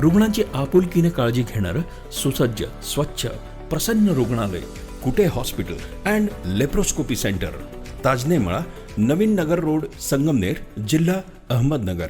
रुग्णांची आपुलकीने काळजी घेणारं सुसज्ज स्वच्छ प्रसन्न रुग्णालय Kute hospital and laparoscopy centre. Tajnemala Navin Nagar road Sangamner जिल्हा अहमदनगर.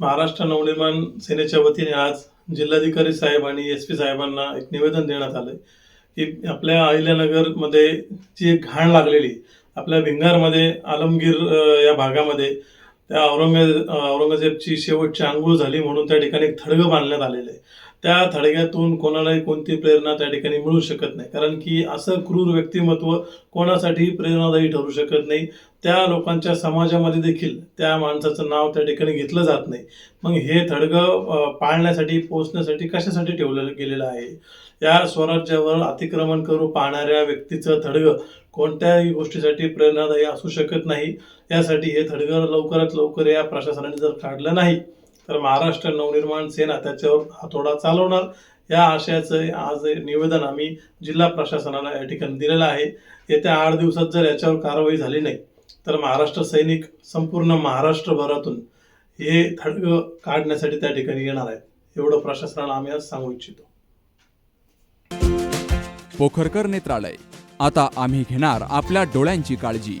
महाराष्ट्र नवनिर्माण सेनेच्या वतीने आज जिल्हाधिकारी साहेब आणि एस पी साहेबांना एक निवेदन देण्यात आलंय की आपल्या अहिल्यानगरमध्ये जी एक घाण लागलेली आपल्या भिंगारमध्ये आलमगीर या भागामध्ये त्या औरंगजेब औरंगजेबची शेवटची आंघोळ झाली म्हणून त्या ठिकाणी एक थडगं बांधण्यात आलेलं आहे. त्या थडग्यातून कोणालाही कोणती प्रेरणा त्या ठिकाणी मिळू शकत नाही. कारण की असं क्रूर व्यक्तिमत्व कोणासाठी प्रेरणादायी ठरू शकत नाही. त्या लोकांच्या समाजामध्ये देखील त्या माणसाचं नाव त्या ठिकाणी घेतलं जात नाही. मग हे थडगं पाळण्यासाठी पोचण्यासाठी कशासाठी ठेवलेलं गेलेलं आहे? या स्वराज्यावर अतिक्रमण करू पाहणाऱ्या व्यक्तीचं थडगं कोणत्याही गोष्टीसाठी प्रेरणादायी असू शकत नाही. यासाठी हे थडगं लवकरात लवकर या प्रशासनाने जर काढलं नाही तर महाराष्ट्र नवनिर्माण सेना त्याच्यावर हातोडा चालवणार. या आशयाचं आज निवेदन आम्ही जिल्हा प्रशासनाला या ठिकाणी दिलेलं आहे. येत्या आठ दिवसात जर याच्यावर कारवाई झाली नाही तर महाराष्ट्र सैनिक संपूर्ण महाराष्ट्रभरातून हे थडगं काढण्यासाठी त्या ठिकाणी येणार आहेत. एवढं प्रशासनाला आम्ही आज सांगू इच्छितो. पोखरकर नेत्रालय. आता आम्ही घेणार आपल्या डोळ्यांची काळजी.